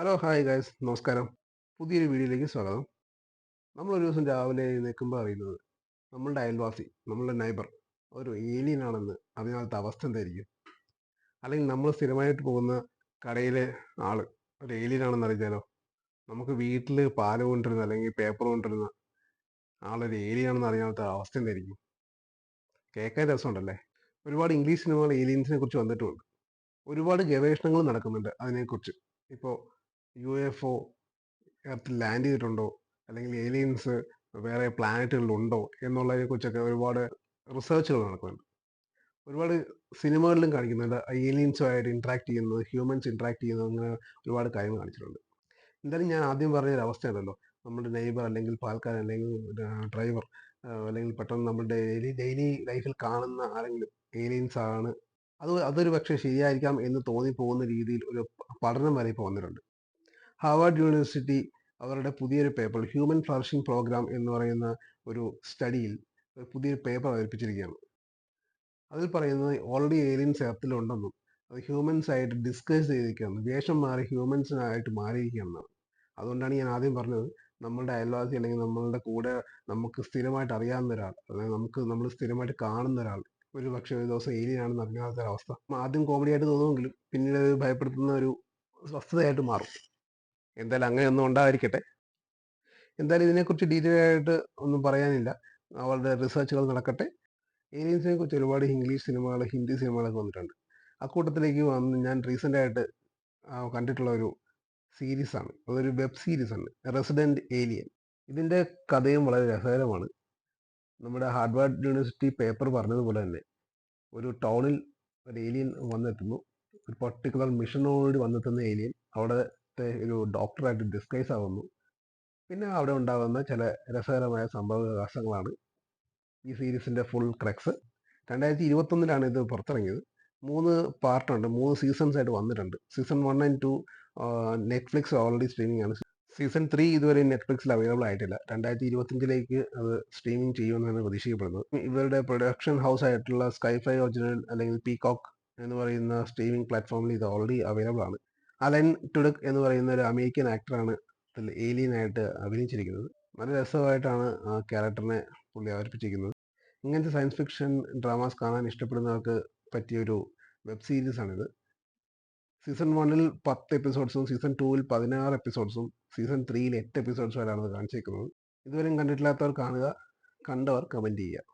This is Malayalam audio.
Hello hi guys. നമസ്കാരം. പുതിയൊരു വീഡിയോയിലേക്ക് സ്വാഗതം. നമ്മളൊരു ദിവസം രാവിലെ എഴുന്നേൽക്കുമ്പോൾ അറിയുന്നത് നമ്മളുടെ അയൽവാസി നമ്മളുടെ നൈബർ ഒരു ഏലിയനാണെന്ന് അതിനകത്ത് അവസ്ഥ എന്തായിരിക്കും? അല്ലെങ്കിൽ നമ്മൾ സ്ഥിരമായിട്ട് പോകുന്ന കടയിലെ ആൾ ഒരു ഏലിയനാണെന്ന് അറിയിച്ചാലോ നമുക്ക് വീട്ടിൽ പാൽ കൊണ്ടിരുന്ന അല്ലെങ്കിൽ പേപ്പർ കൊണ്ടിരുന്ന ആളൊരു ഏലിയൻ ആണെന്ന് അറിയാത്ത അവസ്ഥ എന്തായിരിക്കും? കേൾക്കാൻ രസമുണ്ടല്ലേ? ഒരുപാട് ഇംഗ്ലീഷ് സിനിമകൾ ഏലിയൻസിനെ കുറിച്ച് വന്നിട്ടുമുണ്ട് ഒരുപാട് ഗവേഷണങ്ങൾ നടക്കുന്നുണ്ട് അതിനെക്കുറിച്ച്. ഇപ്പോൾ യു എഫ് ഒ എർത്തിൽ ലാൻഡ് ചെയ്തിട്ടുണ്ടോ? അല്ലെങ്കിൽ ഏലിയൻസ് വേറെ പ്ലാനറ്റുകളിലുണ്ടോ? എന്നുള്ളതിനെ കുറിച്ചൊക്കെ ഒരുപാട് റിസർച്ചുകൾ നടക്കുന്നുണ്ട്. ഒരുപാട് സിനിമകളിലും കാണിക്കുന്നുണ്ട്. ഏലിയൻസുമായിട്ട് ഇൻട്രാക്ട് ചെയ്യുന്നത് ഹ്യൂമൻസ് ഇൻട്രാക്ട് ചെയ്യുന്നത് അങ്ങനെ ഒരുപാട് കാര്യങ്ങൾ കാണിച്ചിട്ടുണ്ട്. എന്തായാലും ഞാൻ ആദ്യം പറഞ്ഞ ഒരു അവസ്ഥയുണ്ടല്ലോ. നമ്മുടെ നെയ്ബർ അല്ലെങ്കിൽ പാൽക്കാരൻ അല്ലെങ്കിൽ ഡ്രൈവർ അല്ലെങ്കിൽ പെട്ടെന്ന് നമ്മുടെ ഡെയിലി ഡെയിലി ലൈഫിൽ കാണുന്ന ആരെങ്കിലും ഏലിയൻസ് ആണ്. അത് അതൊരു പക്ഷേ ശരിയായിരിക്കാം എന്ന് തോന്നിപ്പോകുന്ന രീതിയിൽ ഒരു പഠനം വരെ ഇപ്പോൾ വന്നിട്ടുണ്ട്. ഹാർവാർഡ് യൂണിവേഴ്സിറ്റി അവരുടെ പുതിയൊരു പേപ്പർ ഹ്യൂമൻ ഫ്ലറിഷിംഗ് പ്രോഗ്രാം എന്ന് പറയുന്ന ഒരു സ്റ്റഡിയിൽ പുതിയൊരു പേപ്പർ അവതരിപ്പിച്ചിരിക്കുകയാണ്. അതിൽ പറയുന്നത് ഓൾറെഡി ഏലിയൻസ് എർത്തിലുണ്ടെന്നും അത് ഹ്യൂമൻസ് ആയിട്ട് ഡിസ്കസ് ചെയ്തിരിക്കുകയാണ്. വേഷം മാറി ഹ്യൂമൻസിനായിട്ട് മാറിയിരിക്കുകയെന്നാണ് അതുകൊണ്ടാണ് ഞാൻ ആദ്യം പറഞ്ഞത് നമ്മളുടെ അയൽവാസി അല്ലെങ്കിൽ നമ്മളുടെ കൂടെ നമുക്ക് സ്ഥിരമായിട്ട് അറിയാവുന്ന ഒരാൾ അല്ലെങ്കിൽ നമുക്ക് നമ്മൾ സ്ഥിരമായിട്ട് കാണുന്ന ഒരാൾ ഒരു പക്ഷേ ഒരു ദിവസം ഏലിയൻ ആണെന്ന് അറിഞ്ഞാത്ത അവസ്ഥ. ആദ്യം കോമഡി ആയിട്ട് തോന്നുമെങ്കിലും പിന്നീട് ഭയപ്പെടുത്തുന്ന ഒരു വസ്തുതയായിട്ട് മാറും. എന്തായാലും അങ്ങനെയൊന്നും ഉണ്ടായിരിക്കട്ടെ. എന്തായാലും ഇതിനെക്കുറിച്ച് ഡീറ്റെയിൽ ആയിട്ട് ഒന്നും പറയാനില്ല. അവളുടെ റിസർച്ചുകൾ നടക്കട്ടെ. ഏലിയൻസിനെ കുറിച്ച് ഒരുപാട് ഇംഗ്ലീഷ് സിനിമകൾ ഹിന്ദി സിനിമകളൊക്കെ വന്നിട്ടുണ്ട്. അക്കൂട്ടത്തിലേക്ക് വന്ന് ഞാൻ റീസെന്റ് ആയിട്ട് കണ്ടിട്ടുള്ള ഒരു സീരീസാണ് അതൊരു വെബ് സീരീസ് ആണ്. റെസിഡന്റ് ഏലിയൻ ഇതിന്റെ കഥയും വളരെ രസകരമാണ്. നമ്മുടെ ഹാർഡ്വാർഡ് യൂണിവേഴ്സിറ്റി പേപ്പർ പറഞ്ഞതുപോലെ തന്നെ ഒരു ടൗണിൽ ഒരു ഏലിയൻ വന്നെത്തുന്നു. ഒരു പർട്ടിക്കുലർ മിഷനോട് വന്നെത്തുന്ന ഏലിയൻ അവിടുത്തെ ഒരു ഡോക്ടറായിട്ട് ഡിസ്കൈസ് ആവുന്നു. പിന്നെ അവിടെ ഉണ്ടാകുന്ന ചില രസകരമായ സംഭവ വികാസങ്ങളാണ് ഈ സീരീസിന്റെ ഫുൾ ക്രക്സ് രണ്ടായിരത്തി ഇരുപത്തൊന്നിലാണ് ഇത് പുറത്തിറങ്ങിയത്. മൂന്ന് പാർട്ടുണ്ട് മൂന്ന് സീസൺസ് ആയിട്ട് വന്നിട്ടുണ്ട്. Season one and two Netflix already streaming ആണ്. സീസൺ ത്രീ ഇതുവരെ നെറ്റ്ഫ്ലിക്സിൽ അവൈലബിൾ ആയിട്ടില്ല. രണ്ടായിരത്തി ഇരുപത്തഞ്ചിലേക്ക് അത് സ്ട്രീമിംഗ് ചെയ്യുമെന്നാണ് പ്രതീക്ഷിക്കപ്പെടുന്നത്. ഇവരുടെ പ്രൊഡക്ഷൻ ഹൗസ് ആയിട്ടുള്ള സ്കൈഫൈ ഒറിജിനൽ അല്ലെങ്കിൽ പീകോക്ക് എന്ന് പറയുന്ന സ്ട്രീമിംഗ് പ്ലാറ്റ്ഫോമിൽ ഇത് ഓൾറെഡി അവൈലബിൾ ആണ്. അലൻ ടുഡക് എന്ന് പറയുന്ന ഒരു അമേരിക്കൻ ആക്ടറാണ് ഇതിൽ ഏലിയനായിട്ട് അഭിനയിച്ചിരിക്കുന്നത്. നല്ല രസമായിട്ടാണ് ആ ക്യാരക്ടറിനെ പുള്ളി അവതരിപ്പിച്ചിരിക്കുന്നത്. ഇങ്ങനത്തെ സയൻസ് ഫിക്ഷൻ ഡ്രാമാസ് കാണാൻ ഇഷ്ടപ്പെടുന്നവർക്ക് പറ്റിയൊരു വെബ് സീരീസാണിത്. സീസൺ വണ്ണിൽ പത്ത് എപ്പിസോഡ്സും സീസൺ ടൂവിൽ പതിനാറ് എപ്പിസോഡ്സും സീസൺ ത്രീയിൽ എട്ട് എപ്പിസോഡ്സ് വരെയാണ് കാണിച്ചേക്കുന്നത് ഇതുവരെയും കണ്ടിട്ടില്ലാത്തവർ കാണുക. കണ്ടവർ കമന്റ് ചെയ്യുക.